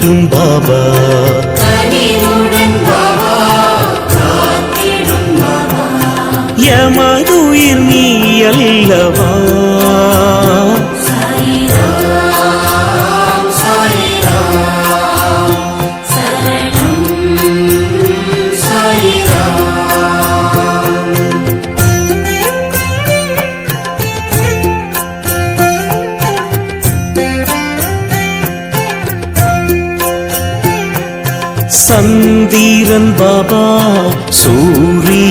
காத்திடும் பாபா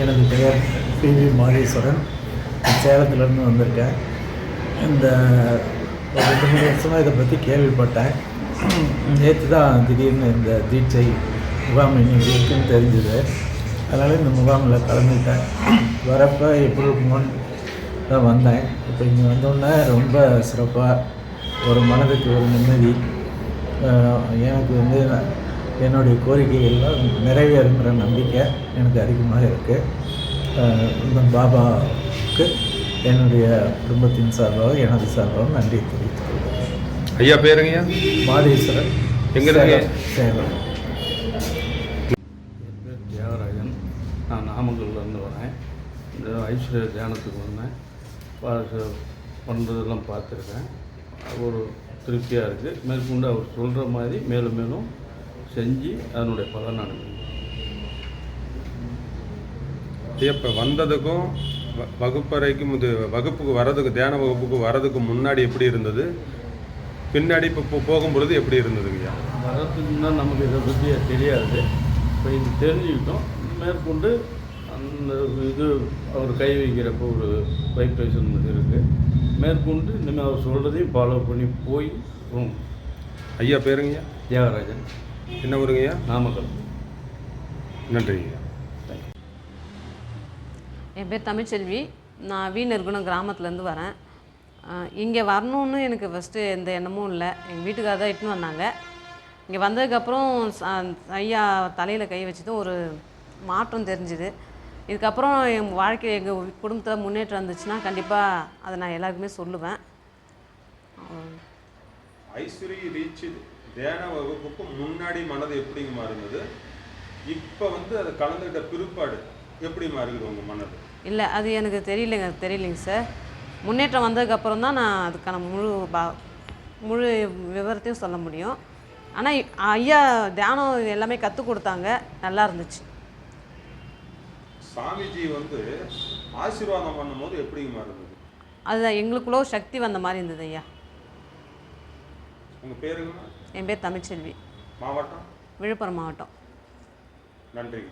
எனது பெயர் பி வி மாரீஸ்வரன் சேலத்திலேருந்து வந்திருக்கேன். இந்த ரெண்டு மூணு வருஷமாக இதை பற்றி கேள்விப்பட்டேன். நேற்று தான் திடீர்னு இந்த தீட்சை முகாம் இன்னைக்கு இருக்குன்னு தெரிஞ்சுது. அதனால் இந்த முகாமில் கலந்துட்டேன் வரப்போ எப்படி இருக்குமோன்னு தான் வந்தேன். இப்போ இங்கே வந்தோடனே ரொம்ப சிறப்பாக ஒரு மனதுக்கு ஒரு நிம்மதி. எனக்கு வந்து என்னுடைய கோரிக்கைகள்லாம் நிறைவேறுங்கிற நம்பிக்கை எனக்கு அதிகமாக இருக்குது இந்த பாபாவுக்கு என்னுடைய குடும்பத்தின் சார்பாக எனது சார்பாக நன்றி தெரிவித்துக் கொள்கிறேன் ஐயா பேருங்கய்யா. மாதேஸ்வரன் எங்க? சேலம் என் பேர் தியாகராஜன். நான் நாமக்கல்லேருந்து வரேன். இந்த ஐஸ்வர்யா தியானத்துக்கு வந்தேன். பண்ணுறதெல்லாம் பார்த்துருக்கேன். ஒரு திருப்தியாக இருக்குது மேற்கொண்டு அவர் சொல்கிற மாதிரி மேலும் மேலும் செஞ்சு அதனுடைய பலன் ஐயா இப்போ வந்ததுக்கும் வகுப்பறைக்கும் இது வகுப்புக்கு வரதுக்கு தியான வகுப்புக்கு வரதுக்கு முன்னாடி எப்படி இருந்தது? பின்னாடி இப்போ போகும்பொழுது எப்படி இருந்ததுங்கய்யா வரதுக்கு முன்னாடி நமக்கு இதை பற்றி தெரியாது. இப்போ இது தெரிஞ்சுக்கிட்டோம். மேற்கொண்டு அந்த இது அவர் கை வைக்கிறப்போ ஒரு வைப்ரேஷன் இருக்குது மேற்கொண்டு இனிமேல் அவர் சொல்கிறதையும் ஃபாலோ பண்ணி போய் ஐயா பேருங்கய்யா தியாகராஜன். என்ன ஊருங்கய்யா? நாமக்கல். நன்றிங்கய்யா என் பேர் தமிழ்ச்செல்வி. நான் வி நெற்குணம் கிராமத்துலேருந்து வரேன். இங்கே வரணும்னு எனக்கு ஃபஸ்ட்டு எந்த எண்ணமும் இல்லை. எங்கள் வீட்டுக்காரர் தான் இட்டுன்னு வந்தாங்க. இங்கே வந்ததுக்கப்புறம் ஐயா தலையில் கை வச்சதும் ஒரு மாற்றம் தெரிஞ்சுது. இதுக்கப்புறம் என் வாழ்க்கை எங்கள் குடும்பத்தில் முன்னேற்றம் இருந்துச்சுன்னா கண்டிப்பாக அதை நான் எல்லாருக்குமே சொல்லுவேன். ஐஸ்வரி ரீச் தியான வகுப்புக்கு முன்னாடி மனது எப்படிங்கம்மா இருந்தது இப்போ வந்து அது கலந்துக்கிட்ட பிற்பாடு எப்படிம்மா இருக்குது உங்கள் மனது? இல்லை அது எனக்கு தெரியலைங்க தெரியலைங்க சார். முன்னேற்றம் வந்ததுக்கப்புறம் தான் நான் அதுக்கான முழு பா முழு விவரத்தையும் சொல்ல முடியும். ஆனால் ஐயா தியானம் எல்லாமே கற்றுக் கொடுத்தாங்க. நல்லா இருந்துச்சு. சாமிஜி வந்து ஆசீர்வாதம் பண்ணும்போது எப்படிங்கம்மா இருந்தது அது எங்களுக்குள்ள ஒரு சக்தி வந்த மாதிரி இருந்தது ஐயா. உங்கள் பேருங்கம்மா என் பேர் தமிழ்ச்செல்வி. மாவட்டம்? விழுப்புரம் மாவட்டம். நன்றிங்க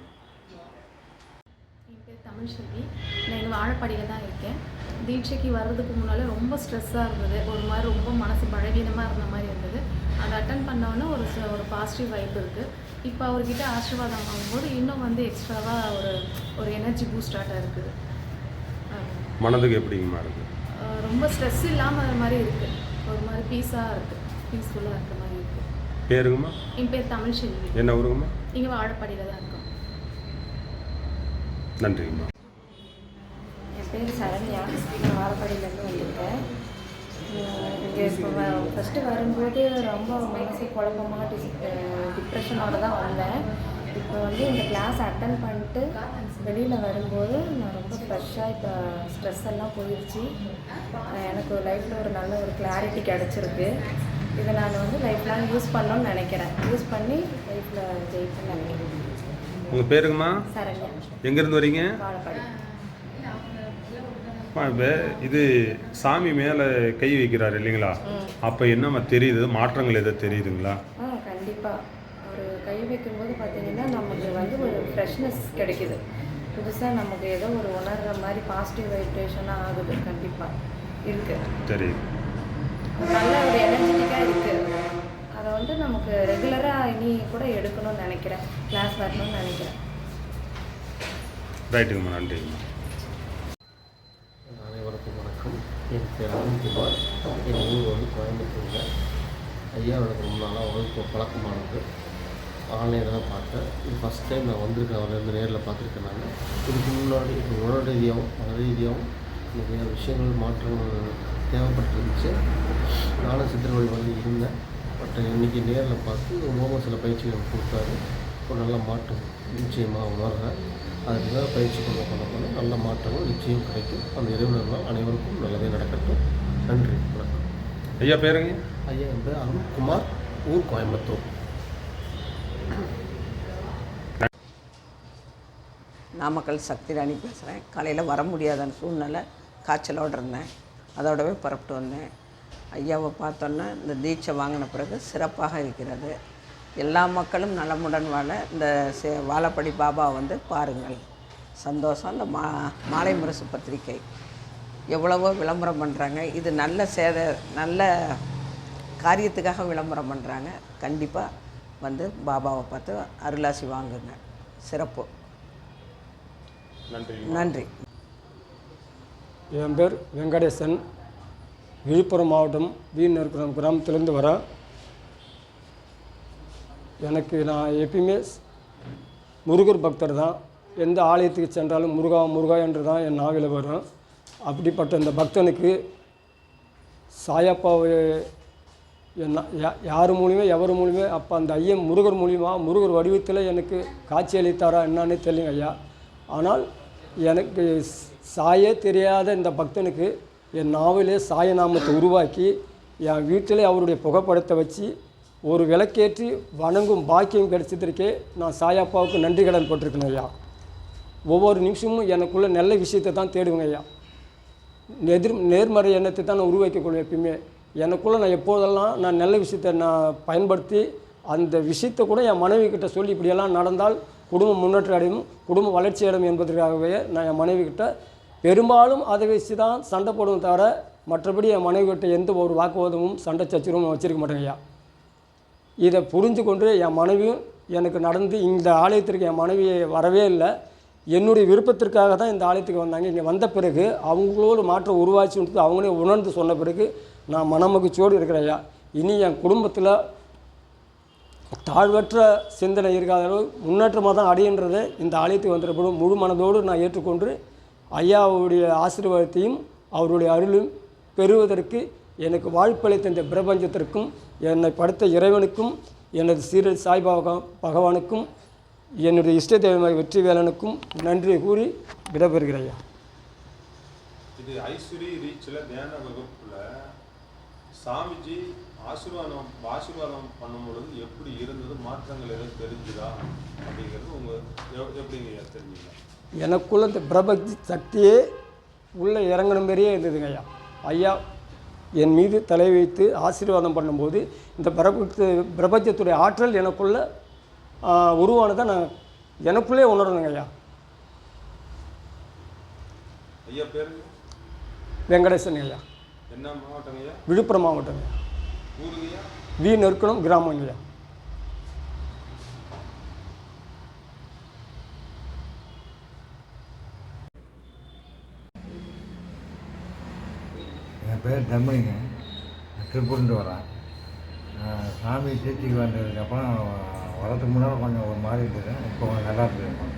என் பேர் தமிழ்செல்வி நான் இங்கே வாழப்பாடியில் தான் இருக்கேன். தீட்சைக்கு வர்றதுக்கு முன்னால் ரொம்ப ஸ்ட்ரெஸ்ஸாக இருந்தது. ஒரு மாதிரி ரொம்ப மனசு பலவீனமாக இருந்த மாதிரி இருந்தது. அதை அட்டன் பண்ணோன்னே ஒரு ஒரு பாசிட்டிவ் வைப் இருக்குது இப்போ அவர்கிட்ட ஆசீர்வாதம் வாங்கும்போது இன்னும் வந்து எக்ஸ்ட்ராவாக ஒரு ஒரு எனர்ஜி பூஸ்டாட்டாக இருக்குது மனதுக்கு எப்படிங்கம்மா இருக்குது ரொம்ப ஸ்ட்ரெஸ் இல்லாமல் மாதிரி இருக்குது ஒரு மாதிரி பீஸாக இருக்குது பீஸ்ஃபுல்லாக இருக்குது பேருங்கம்மா? என் பேர் தமிழ்செல்வி என்ன ஊருங்கம்மா? இங்கே வாழப்பாடியில் தான் இருக்கோம். நன்றிங்கம்மா. என் பேர் சரண்யா. நான் வாழப்பாடியிலேருந்து வந்திருக்கேன். இங்கே இப்போ ஃபஸ்ட்டு வரும்போது ரொம்ப மனசு குழப்பமாக டிஸ் டிப்ரெஷனோட தான் வந்தேன். இப்போ வந்து இந்த கிளாஸ் அட்டன் பண்ணிட்டு வெளியில் வரும்போது நான் ரொம்ப ஃப்ரெஷ்ஷாக இப்போ ஸ்ட்ரெஸ் எல்லாம் போயிடுச்சு எனக்கு லைஃப்பில் ஒரு நல்ல ஒரு கிளாரிட்டி கிடச்சிருக்கு. இதை நான் வந்து லைஃப் லாங் யூஸ் பண்ணணும்னு நினைக்கிறேன். யூஸ் பண்ணி லைஃப்பில் ஜெயிப்பேன்னு நினைக்கிறேன். உங்கள் பேருங்கம்மா? சரண்யா. எங்கேருந்து வரீங்க? இப்ப இது சாமி மேலே கை வைக்கிறாரு இல்லைங்களா? அப்போ என்னம்மா தெரியுது? மாற்றங்கள் எதாவது தெரியுதுங்களா? ஆ கண்டிப்பாக ஒரு கை வைக்கும்போது பார்த்தீங்கன்னா நமக்கு வந்து ஒரு ஃப்ரெஷ்னஸ் கிடைக்குது. புதுசாக நமக்கு ஏதோ ஒரு உணர்கிற மாதிரி பாசிட்டிவ் வைப்ரேஷனாக ஆகுது. கண்டிப்பாக இருக்குது சரி. நல்ல ஒரு எனர்ஜெட்டிக்காக இருக்குது அதை வந்து நமக்கு ரெகுலராக இனி கூட எடுக்கணும்னு நினைக்கிறேன். கிளாஸ் வரணும்னு நினைக்கிறேன். ரைட்டுங்கம்மா நன்றிங்கம்மா அனைவருக்கும் வணக்கம். என் பேர் அருண்குமார். என் ஊர் வந்து கோயம்புத்தூரில் ஐயாவோட ரொம்ப நாளாக வகுப்பு பழக்கமானது ஆன்லைனில் தான் பார்த்தேன். இது ஃபஸ்ட் டைம் நான் வந்திருக்கேன். அவர் வந்து நேரில் பார்த்துருக்கேன் நான். இதுக்கு முன்னாடி உணவு ரீதியாகவும் மன ரீதியாகவும் நிறைய விஷயங்கள் மாற்றங்கள் தேவைப்பட்டிருந்துச்சு. நானும் சித்திர வழிபாடு இருந்தேன். பட் இன்றைக்கி நேரில் பார்த்து மோமோ சில பயிற்சிகள் கொடுத்தாரு. ஒரு நல்ல மாற்றம் நிச்சயமாக உணர்கிறேன் அதுக்கு மேலே பயிற்சி பண்ண பண்ண பண்ண நல்ல மாற்றங்கள் நிச்சயம் கிடைக்கும். அந்த இறைவனால் அனைவருக்கும் நல்லதே நடக்கட்டும். நன்றி. வணக்கம். ஐயா பேருங்க ஐயா என் பேர் அருண்குமார். ஊர் கோயம்புத்தூர். நாமக்கல் சக்தி ராணி பேசுகிறேன் காலையில் வர முடியாத சூழ்நிலை. காய்ச்சலோடு இருந்தேன். அதோடவே புறப்பட்டு வந்தேன். ஐயாவை பார்த்தோன்னே இந்த தீட்சை வாங்கின பிறகு சிறப்பாக இருக்கிறது. எல்லா மக்களும் நலமுடன் வாழ இந்த சே வாழப்படி பாபா வந்து பாருங்கள். சந்தோஷம். இந்த மா மாலை முரசு பத்திரிக்கை எவ்வளவோ விளம்பரம் பண்ணுறாங்க இது நல்ல சேத நல்ல காரியத்துக்காக விளம்பரம் பண்ணுறாங்க கண்டிப்பாக வந்து பாபாவை பார்த்து அருளாசி வாங்குங்க. சிறப்பு. நன்றி. நன்றி. என் பேர் வெங்கடேசன். விழுப்புரம் மாவட்டம் வீண் இருக்கிற கிராமத்திலேருந்து வரேன் எனக்கு நான் எப்பயுமே முருகர் பக்தர் தான். எந்த ஆலயத்துக்கு சென்றாலும் முருகா முருகா என்று தான் என் நாவில் வரும். அப்படிப்பட்ட இந்த பக்தனுக்கு சாயப்பாவை என்ன யா- யார் மூலியமே எவர் மூலியமே அப்போ அந்த ஐயன் முருகர் மூலியமாக முருகர் வடிவத்தில் எனக்கு காட்சி அளித்தாரா என்னன்னு தெரியல ஐயா. ஆனால் எனக்கு சாயே தெரியாத இந்த பக்தனுக்கு என் நாவிலே சாய நாமத்தை உருவாக்கி என் வீட்டிலே அவருடைய புகைப்படத்தை வச்சு ஒரு விளக்கேற்றி வணங்கும் பாக்கியம் கிடைச்சதற்கே நான் சாயாப்பாவுக்கு நன்றி கடன் பட்டிருக்கேன் ஐயா. ஒவ்வொரு நிமிஷமும் எனக்குள்ள நல்ல விஷயத்தை தான் தேடுவேங்க ஐயா. எதிர் நேர்மறை எண்ணத்தை தான் நான் உருவாக்கிக்கொள்வேன் எப்பயுமே. எனக்குள்ளே நான் எப்போதெல்லாம் நான் நல்ல விஷயத்தை நான் பயன்படுத்தி அந்த விஷயத்தை கூட என் மனைவி கிட்ட சொல்லி இப்படியெல்லாம் நடந்தால் குடும்பம் முன்னேற்றம் அடையும் குடும்ப வளர்ச்சி அடையும் என்பதற்காகவே நான் என் மனைவி கிட்ட பெரும்பாலும் அதை வச்சு தான் சண்டை போடுவோம் தவிர மற்றபடி என் மனைவி கிட்ட எந்த ஒரு வாக்குவாதமும் சண்டை சச்சரவும் வச்சிருக்க மாட்டேங்க ஐயா. இதை புரிஞ்சு கொண்டு என் மனைவியும் எனக்கு நடந்து இந்த ஆலயத்திற்கு என் மனைவி வரவே இல்லை. என்னுடைய விருப்பத்திற்காக தான் இந்த ஆலயத்துக்கு வந்தாங்க. இங்கே வந்த பிறகு அவங்களோட மாற்றம் உருவாச்சுன்றது அவங்களே உணர்ந்து சொன்ன பிறகு நான் மனமகிழ்ச்சியோடு இருக்கிறேன் ஐயா. இனி என் குடும்பத்தில் தாழ்வற்ற சிந்தனை இருக்காத அளவு முன்னேற்றமாக தான் அடையின்றதை இந்த ஆலயத்துக்கு வந்துடப்படும் முழு மனதோடு நான் ஏற்றுக்கொண்டு ஐயாவுடைய ஆசீர்வாதத்தையும் அவருடைய அருளும் பெறுவதற்கு எனக்கு வாழ்ப்பளித்த இந்த பிரபஞ்சத்திற்கும் என்னை படைத்த இறைவனுக்கும் எனது சீரல் சாய்பாபா பகவானுக்கும் என்னுடைய இஷ்ட தெய்வமாக வெற்றிவேலனுக்கும் நன்றி கூறி விடைபெறுகிறேன் ஐயா. இது ஐஸ்வரி ரீச்சில் தியான வகுப்பில் சாமிஜி ஆசீர்வாதம் ஆசீர்வாதம் பண்ணும் பொழுது எப்படி இருந்தது மாற்றங்கள் எதுவும் தெரிஞ்சுதா அப்படிங்கிறது உங்க எப்- எப்படிங்க ஐயா தெரிஞ்சுக்கலாம் எனக்குள்ள இந்த பிரபஞ்ச சக்தியே உள்ளே இறங்கின மாதிரியே இருந்ததுங்க ஐயா. ஐயா என் மீது தலை வைத்து ஆசீர்வாதம் பண்ணும்போது இந்த பிரபஞ்ச பிரபஞ்சத்துடைய ஆற்றல் எனக்குள்ள உருவானதை நான் எனக்குள்ளே உணரணுங்க ஐயா. ஐயா பேரு வெங்கடேசன் ஐயா. என்ன மாவட்டங்க ஐயா விழுப்புரம் மாவட்டம். வி நெருக்கணும் கிராமங்க ஐயா என் பேர் தர்மலிங்க நான் திருப்பூர்லேருந்து வரேன். சாமி தீர்த்திக்கு வந்ததுக்கப்புறம் வரதுக்கு முன்னால் கொஞ்சம் ஒரு மாதிரி இருந்தது. இப்போ கொஞ்சம் நல்லா இருக்குது.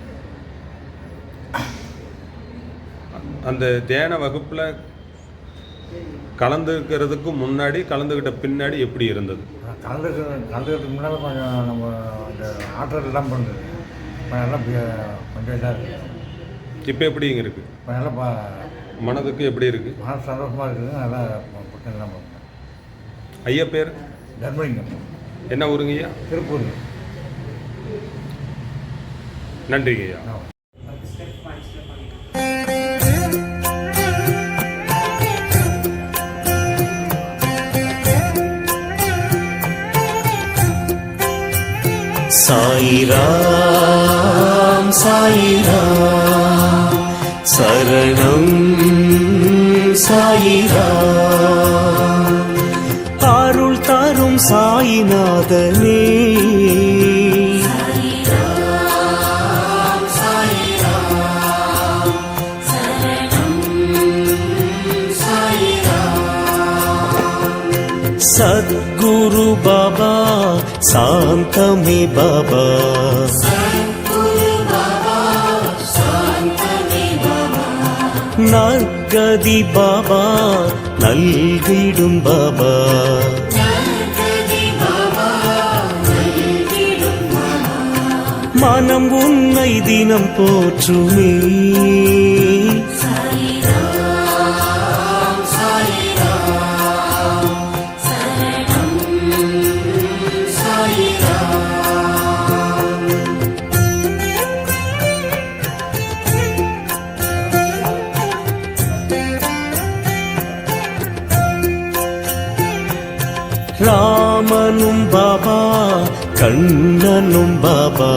அந்த தியான வகுப்புல கலந்துக்கிறதுக்கு முன்னாடி கலந்துக்கிட்ட பின்னாடி எப்படி இருந்தது? கலந்துக்க கலந்துக்கிறதுக்கு முன்னால் கொஞ்சம் நம்ம அந்த ஆற்றல் எல்லாம் பண்ணுறது பி- கொஞ்சம் இதாக இருக்குது இப்போ எப்படிங்க இருக்கு? இப்போ நல்லா பா மனதுக்கு எப்படி இருக்கு? மனசு சந்தோஷமாக இருக்குது. நல்லா எல்லாம் பண்ணுறேன் ஐயா பேர்? தர்மலிங்கம் என்ன ஊருங்க ஐயா? திருப்பூர். நன்றிங்க ஐயா. சாயிராம் சாயிராம் சரணம் சாயிராம். அருள் தரும் சாயிநாதனே. சத்குரு பாபா சாந்தமே பாபா. நற்கதி பாபா நல்கிடும் பாபா. மனம் உன்னை தினம் போற்றுமே. ராமனும் பாபா கண்ணனும் பாபா.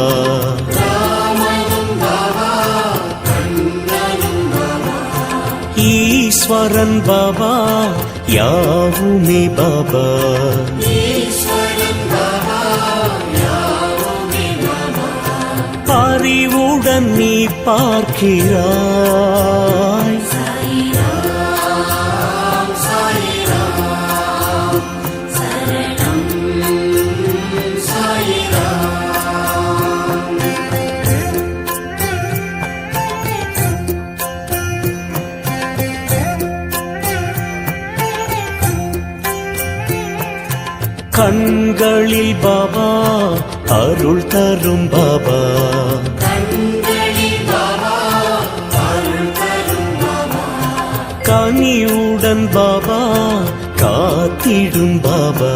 ஈஸ்வரன் பாபா யாவுமே பாபா. அறிவுடன் நீ பார்க்கிறாய். கனிவுடன் பாபா காத்திடும் பாபா.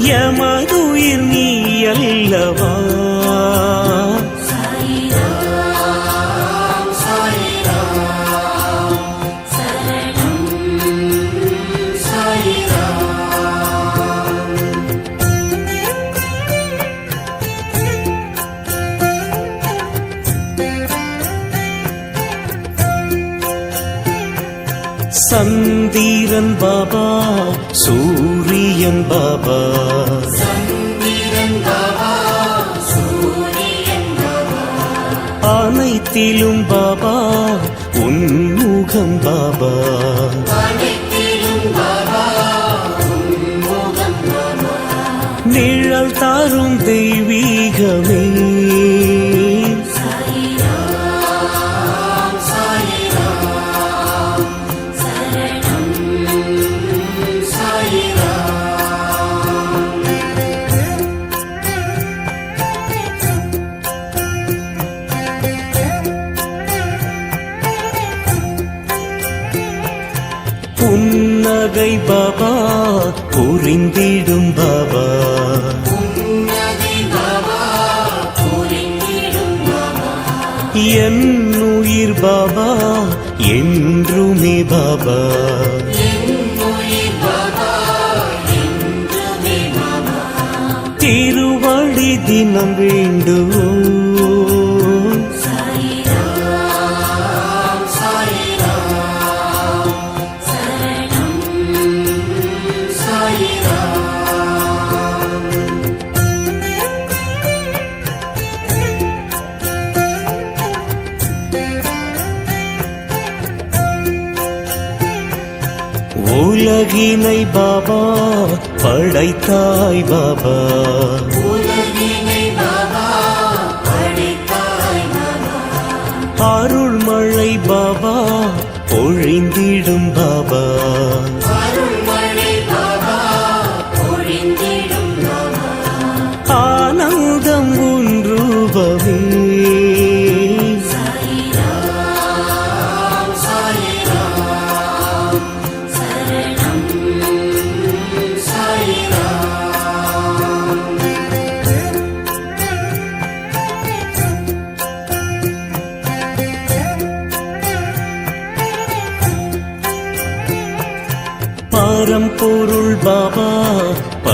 எமதுயிர் நீ அல்லவா? சந்திரன் பாபா சூரியன் பாபா. அனைத்திலும் பாபா உன்முகம் பாபா. புரிந்திடும் பாபா. என் உயிர் பாபா என்றுமே பாபா. திருவழி தினம் வேண்டும். உலகினை பாபா படைத்தாய் பாபா.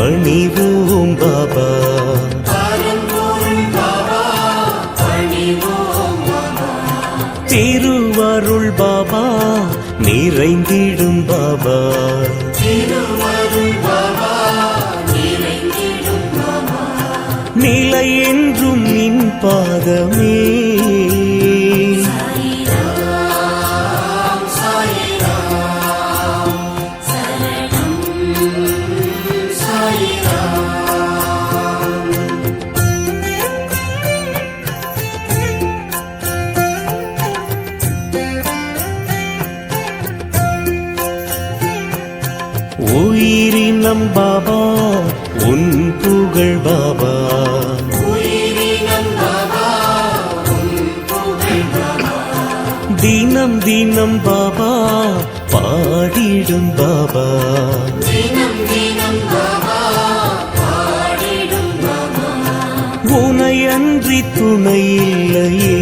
பணிவோம் பாபா. திருவருள் பாபா நிறைந்திடும் பாபா. பாபா பாடிடும் பாபா. உனையன்றி துணை இல்லையே.